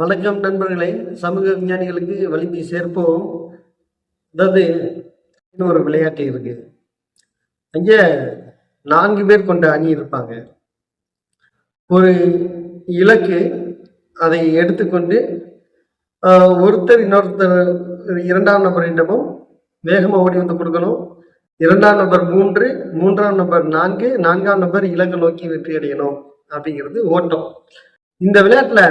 வணக்கம் நண்பர்களே சமூக விஞ்ஞானிகளுக்கு வலிமை சேர்ப்போம். அதாவது இன்னும் ஒரு விளையாட்டு இருக்கு. அங்க நான்கு பேர் கொண்ட அணி இருப்பாங்க. ஒரு இலக்கு அதை எடுத்துக்கொண்டு ஒருத்தர் இன்னொருத்தர் இரண்டாம் நபர் நபரிடமும் வேகமாக ஓடி வந்து கொடுக்கணும். இரண்டாம் நபர் மூன்று மூன்றாம் நபர் நான்கு நான்காம் நபர் இலக்கை நோக்கி வெற்றி அடையணும் அப்படிங்கிறது ஓட்டம். இந்த விளையாட்டுல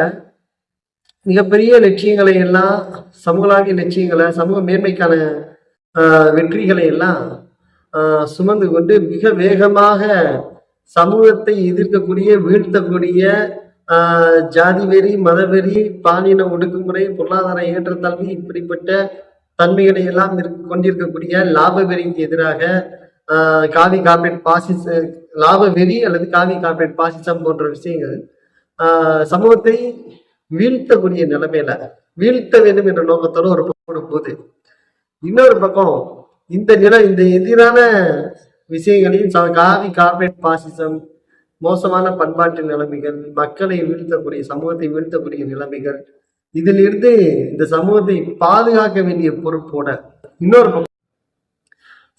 மிகப்பெரிய லட்சியங்களை எல்லாம் சமூகளாவிய லட்சியங்களை சமூக மேன்மைக்கான வெற்றிகளை எல்லாம் சுமந்து கொண்டு மிக வேகமாக சமூகத்தை எதிர்க்கக்கூடிய வீழ்த்தக்கூடிய ஜாதி வெறி மதவெறி பாலின ஒடுக்குமுறை பொருளாதார ஏற்றத்தாழ்வு இப்படிப்பட்ட தன்மைகளை எல்லாம் கொண்டிருக்கக்கூடிய லாப வெறிக்கு எதிராக காவி கார்பரேட் பாசிச லாப வெறி அல்லது காவி கார்பரேட் பாசிசம் போன்ற விஷயங்கள் சமூகத்தை வீழ்த்தக்கூடிய நிலைமையில வீழ்த்த வேண்டும் என்ற நோக்கத்தோட ஒரு பக்கம் போகுது இன்னொரு பக்கம் இந்த நிலை இந்த எதிரான விஷயங்களையும் ச- காவி கார்பரேட் பாசிசம் மோசமான பண்பாட்டு நிலைமைகள் மக்களை வீழ்த்தக்கூடிய சமூகத்தை வீழ்த்தக்கூடிய நிலைமைகள் இதில் இருந்து இந்த சமூகத்தை பாதுகாக்க வேண்டிய பொறுப்போட இன்னொரு பக்கம்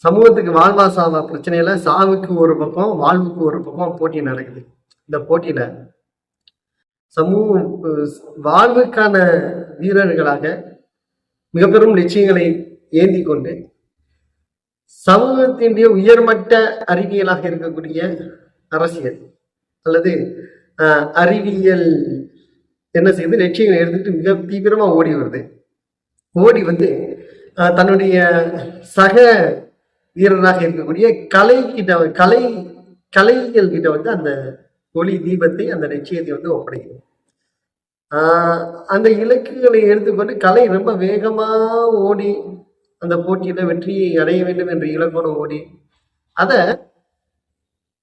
சமூகத்துக்கு வாழ்வா சாவா பிரச்சனையில சாவுக்கு ஒரு பக்கம் வாழ்வுக்கு ஒரு பக்கம் போட்டி நடக்குது. இந்த போட்டியில சமூக வாழ்வுக்கான வீரர்களாக மிக பெரும் லட்சியங்களை ஏந்தி கொண்டு சமூகத்தினுடைய உயர்மட்ட அறிவியலாக இருக்கக்கூடிய அரசியல் அல்லது அறிவியல் என்ன செய்யுது லட்சியங்களை எடுத்துட்டு மிக தீவிரமா ஓடி வருது. ஓடி வந்து தன்னுடைய சக வீரராக இருக்கக்கூடிய கலை கிட்ட கலை கலைகள் கிட்ட வந்து அந்த ஒளி தீபத்தை அந்த நிச்சயத்தை வந்து ஒப்படைக்குது அந்த இலக்குகளை எடுத்துக்கொண்டு கலை ரொம்ப வேகமா ஓடி அந்த போட்டியில வெற்றியை அடைய வேண்டும் என்ற இலக்கோடு ஓடி அத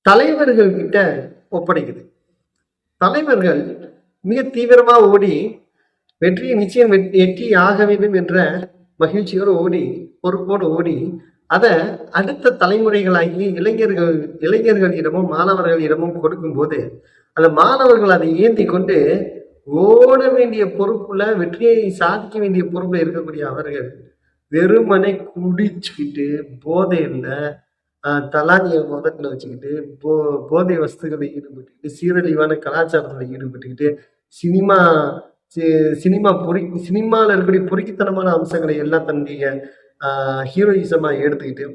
தலைவர்கள் கிட்ட ஒப்படைக்குது. தலைவர்கள் மிக தீவிரமா ஓடி வெற்றியை நிச்சயம் வெற்றி ஆக வேண்டும் என்ற மகிழ்ச்சியோடு ஓடி பொறுப்போடு ஓடி அதை அடுத்த தலைமுறைகளாகி இளைஞர்கள் இளைஞர்களிடமும் மாணவர்களிடமும் கொடுக்கும்போது அந்த மாணவர்கள் அதை ஏந்தி கொண்டு ஓட வேண்டிய பொறுப்புல வெற்றியை சாதிக்க வேண்டிய பொறுப்புல இருக்கக்கூடிய அவர்கள் வெறுமனை குடிச்சுக்கிட்டு போதையில் ஆஹ், தலானிய முதல்ல வச்சுக்கிட்டு போ போதை வஸ்துகளில் ஈடுபட்டுக்கிட்டு சீரழிவான கலாச்சாரத்தில் ஈடுபட்டுக்கிட்டு சினிமா சி- சினிமா பொறி சினிமாவில் இருக்கக்கூடிய பொறுக்கித்தனமான அம்சங்களை எல்லாம் தன்னுடைய ஹீரோயிசமாக எடுத்துக்கிட்டு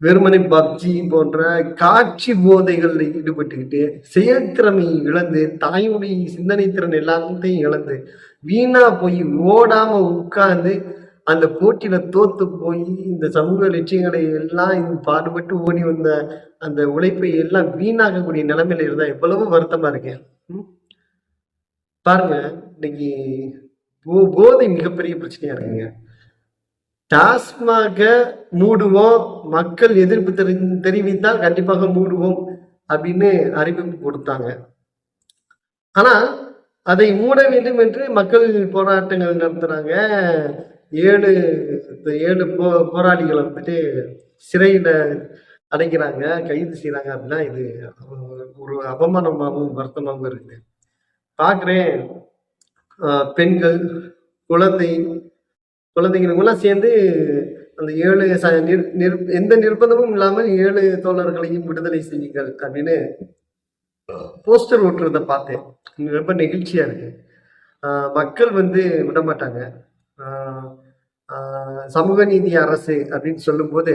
வெறுமனை பப்ஜி போன்ற காட்சி போதைகளில் ஈடுபட்டுக்கிட்டு செயல்திறமை இழந்து தாயுடைய சிந்தனை திறன் எல்லாத்தையும் இழந்து வீணா போய் ஓடாம உட்கார்ந்து அந்த போட்டியில தோத்து போய் இந்த சமூக லட்சியங்களை எல்லாம் பாடுபட்டு ஓடி வந்த அந்த உழைப்பை எல்லாம் வீணாகக்கூடிய நிலைமையில இருந்தா எவ்வளவு வருத்தமா இருக்கேன் பாருங்க இன்னைக்கு போ- போதை மிகப்பெரிய பிரச்சனையா இருக்குங்க. டாஸ்மாக மூடுவோம் மக்கள் எதிர்ப்பு தெரி தெரிவித்தால் கண்டிப்பாக மூடுவோம் அப்படின்னு அறிவிப்பு கொடுத்தாங்க. ஆனா அதை மூட வேண்டும் என்று மக்கள் போராட்டங்கள் நடத்துறாங்க. ஏழு ஏழு போ போராளிகளை வந்துட்டு சிறையில அடைக்கிறாங்க. கைது செய்யறாங்க அப்படின்னா இது ஒரு அவமானமாகவும் வருத்தமாகவும் இருக்குது பார்க்குறேன் பெண்கள் குழந்தை குழந்தைங்களுக்கெல்லாம் சேர்ந்து அந்த ஏழு ச நிர் நிர் எந்த நிர்பந்தமும் இல்லாமல் ஏழு தோழர்களையும் விடுதலை செய்யுங்கள் அப்படின்னு போஸ்டர் ஓட்டுறத பார்த்தேன். ரொம்ப நெகிழ்ச்சியா இருக்கு. மக்கள் வந்து விட மாட்டாங்க சமூக நீதி அரசு அப்படின்னு சொல்லும்போது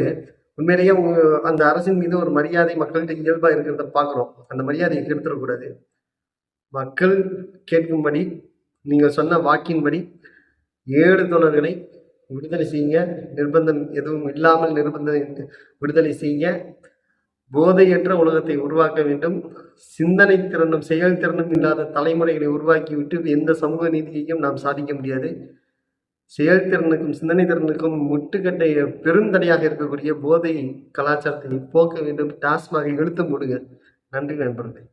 உண்மையிலேயே உங்க- அந்த அரசின் மீது ஒரு மரியாதை மக்கள்கிட்ட இயல்பா இருக்கிறத பார்க்குறோம். அந்த மரியாதையை கெடுத்துடக்கூடாது மக்கள் கேட்கும்படி நீங்கள் சொன்ன வாக்கின்படி ஏழு தோழர்களை விடுதலை செய்யுங்க நிர்பந்தம் எதுவும் இல்லாமல் நிர்பந்தம் விடுதலை செய்யுங்க போதையற்ற உலகத்தை உருவாக்க வேண்டும். சிந்தனை திறனும் செயல்திறனும் இல்லாத தலைமுறைகளை உருவாக்கிவிட்டு எந்த சமூக நீதியையும் நாம் சாதிக்க முடியாது. செயல்திறனுக்கும் சிந்தனை திறனுக்கும் முட்டுக்கட்டைய பெருந்தடையாக இருக்கக்கூடிய போதை கலாச்சாரத்தை போக்க வேண்டும். டாஸ்மாக இழுத்து மூடுங்க நன்றி நண்பர்களே.